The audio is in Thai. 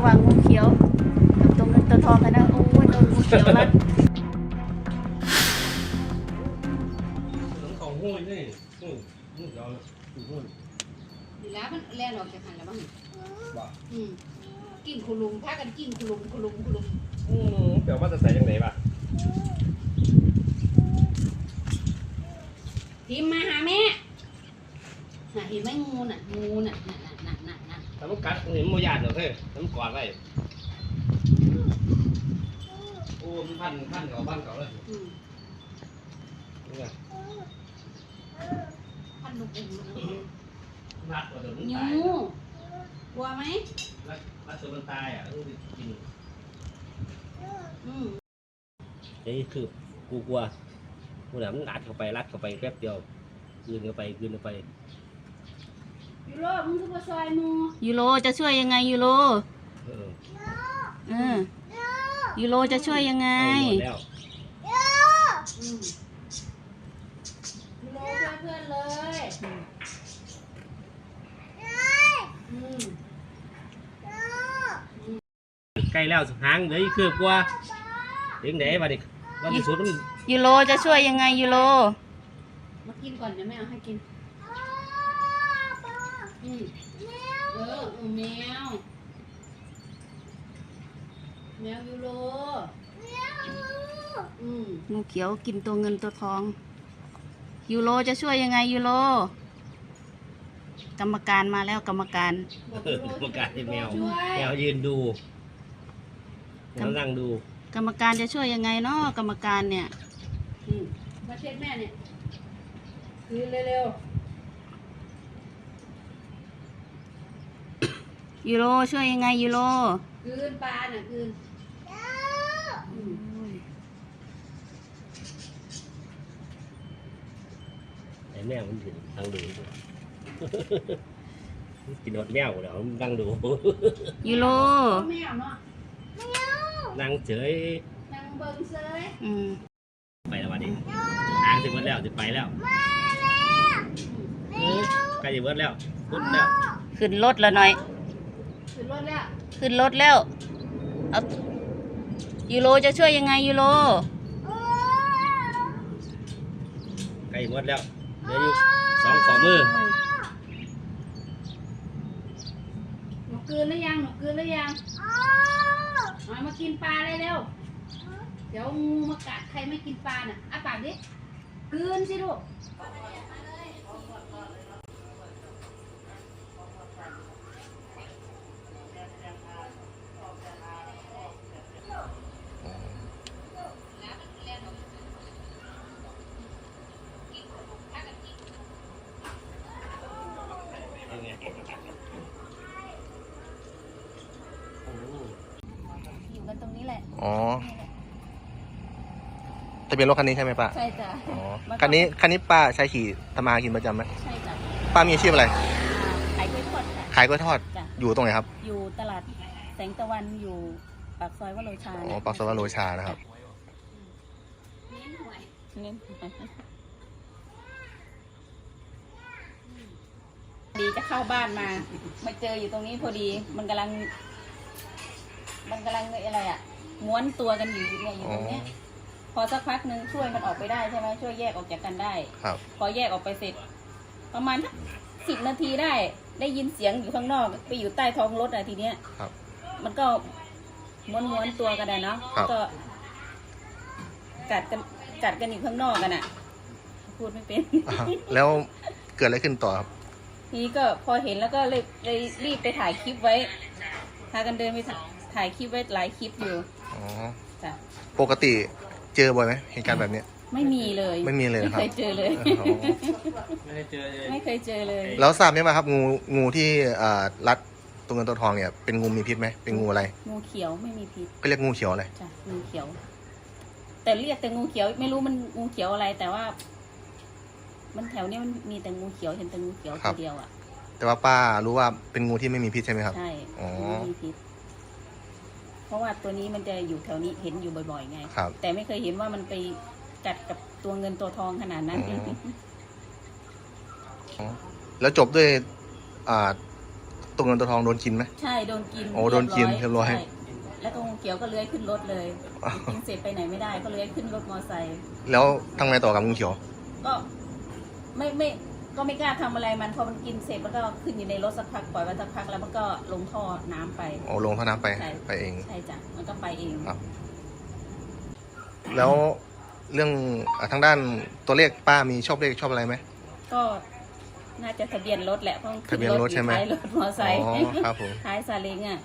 ระหว่างงูเขียวกับตัวเงินตัวทองกันนะโอ้ยโดนงูเขียวรัดหลังของหุ้ยนี่หุ้ยหุ้ยเราหุ้ยดีแล้วมันแล่นออกจากหันแล้วบ้างบ่อืมกิ่งคุลุมพากันกิ่งคุลุมคุลุมคุลุมอืมเดี๋ยวว่าจะใส่ยังไงป่ะทีมมาหาแม่น่ะเห็นไหมงูน่ะงูน่ะน่ะน่ะน่ะน่ะน่ะ ถ้ามันกัดเห็นมันยานเหรอเฮ้ยถ้ามันกอดไว้โอ้มันพันพันเขาพันเขาเลยอืมนี่ไงพันลูกอุ้มลูกอุ้มรัดกว่าเดี๋ยวมันงูตายกลัวไหมรัดรัดตัวมันตายอะต้องกินอืมนี่คือกูกลัวกูเนี่ยมันอัดเข้าไปรัดเข้าไปแป๊บเดียวคืนเข้าไปคืนเข้าไป ยูโรมึงคือมาซอยมูยูโรจะช่วยยังไงยูโรเออเออยูโรจะช่วยยังไงหมดแล้วอืมยูโรช่วยเพื่อนเลยอืมใกล้แล้วหางเดี๋ยวคืบกว่าเด็กไหนมาดิวันที่สุดมันยูโรจะช่วยยังไงยูโรมากินก่อนเดี๋ยวแม่เอาให้กิน อืมเออเออแมว แมวยูโร อืมงูเขียวกินตัวเงินตัวทอง ยูโรจะช่วยยังไงยูโร กรรมการมาแล้วกรรมการ บอกเอยูอโรประกาศให้แมว ช่วยแมวยืนดูแมวนั่งดู กรรมการจะช่วยยังไงเนาะกรรมการเนี่ย อืมมาเช็ดแม่เนี่ย คืนเร็ว ยูโรช่วยยังไงยูโรๆคืนปลาน่ะคืนอืมไอ้แมวมันถึงนั่งดูกินหดแมวเดี๋ยวมันนั่งดูยูโรเอาแมวเนาะนั่งเฉยนั่งเบิ่งเซยอืมไปแล้ววันนี้หางถึงวัดแล้วจะไปแล้วเออใกล้จะวัดแล้วพุดแล้วขึ้นรถแล้วหน่อย ขึ้นรถแล้ว ขึ้นรถแล้ว เอายูโรจะช่วยยังไงยูโร ใกล้จะวัดแล้วเหลืออยู่สองขอมือหนูกลืนหรือยัง หนูกลืนหรือยังมามากินปลาเลยเร็ว เดี๋ยวงูมากัดใครไม่กินปลาน่ะอ้าปากดิกลืนสิลูก อยู่กันตรงนี้แหละอ๋อทะเบียนรถคันนี้ใช่ไหมป้าใช่จ้ะอ๋อมันก็คันนี้คันนี้ป้าใช้ขี่ทำมาหากินประจำไหมใช่จ้ะป้ามีอาชีพอะไรอ่าขายกล้วยทอดจ้ะขายกล้วยทอดจ้ะอยู่ตรงไหนครับ อยู่ตลาดแสงตะวันอยู่ปากซอยวโรชาอ๋อปากซอยวโรชานะครับ เน้นหวย ดีจะเข้าบ้านมา มาเจออยู่ตรงนี้พอดี มันกำลัง มันกำลังอะไรอะม้วนตัวกันอยู่เนี่ยอยู่ตรงเนี้ย พอสักพักหนึ่งช่วยมันออกไปได้ใช่ไหมช่วยแยกออกจากกันได้ ครับ พอแยกออกไปเสร็จ ประมาณสิบนาทีได้ ได้ยินเสียงอยู่ข้างนอก ไปอยู่ใต้ท้องรถอะทีเนี้ย ครับ มันก็ม้วนม้วนๆตัวกันอะเนาะครับ ก็ กัดกันกัดกันอยู่ข้างนอกกันอะพูดไม่เป็น อ่าฮะแล้วเกิดอะไรขึ้นต่อครับ ทีนี้ก็พอเห็นแล้วก็เลยเลยรีบไปถ่ายคลิปไว้พากันเดินไปถ่ายถ่ายคลิปไว้หลายคลิปอยู่อ๋อจ้ะปกติเจอบ่อยไหมเหตุการณ์แบบเนี้ย ไม่มีเลยไม่มีเลยเหรอครับไม่เคยเจอเลย อ๋อ ไม่ได้เจอเลย ไม่เคยเจอเลยแล้วทราบไหมว่าครับงูงูที่อ่ารัดตัวเงินตัวทองเนี่ยเป็นงูมีพิษไหมเป็นงูอะไรงูเขียวไม่มีพิษก็เรียกงูเขียวอะไรจ้ะงูเขียว แต่เรียกแต่งูเขียวไม่รู้มันงูเขียวอะไร แต่ว่า มันแถวเนี้ยมันมีแต่งูเขียวเห็นแต่งูเขียวครัตัวบเดียวอะแต่ว่าป้ารู้ว่าเป็นงูที่ไม่มีพิษใช่ไหมครับ ใช่อ๋อไม่มีพิษเพราะว่าตัวนี้มันจะอยู่แถวนี้เห็นอยู่บ่อยๆไง ครับ แต่ไม่เคยเห็นว่ามันไปกัดกับตัวเงินตัวทองขนาดนั้นอ๋อแล้วจบด้วย อ่าตัวเงินตัวทองโดนกินไหม ใช่โดนกินโอ้โดนกินเรียบร้อย ใช่แล้วก็งูเขียวก็เลื้อยขึ้นรถเลยกินเสร็จไปไหนไม่ได้ก็เลื้อยขึ้นรถมอไซค์แล้วทำไงต่อกับงูเขียว ก็ ไม่ไม่ก็ไม่กล้าทำอะไรมันพอมันกินเสร็จมันก็ขึ้นอยู่ในรถสักพักปล่อยไว้สักพักแล้วมันก็ลงท่อน้ำไป โอ้ลงท่าน้ำไปใช่ ไปเอง ใช่จ้ะมันก็ไปเองครับ แล้วเรื่องอะทางด้านตัวเลขป้ามีชอบเลขชอบอะไรไหม ก็น่าจะทะเบียนรถแหละเพราะมันขึ้ทะเบียนรถใช่ไหมอยู่ท้ายรถมอไซค์อ๋อครับผม ท้ายซาเล้งอะ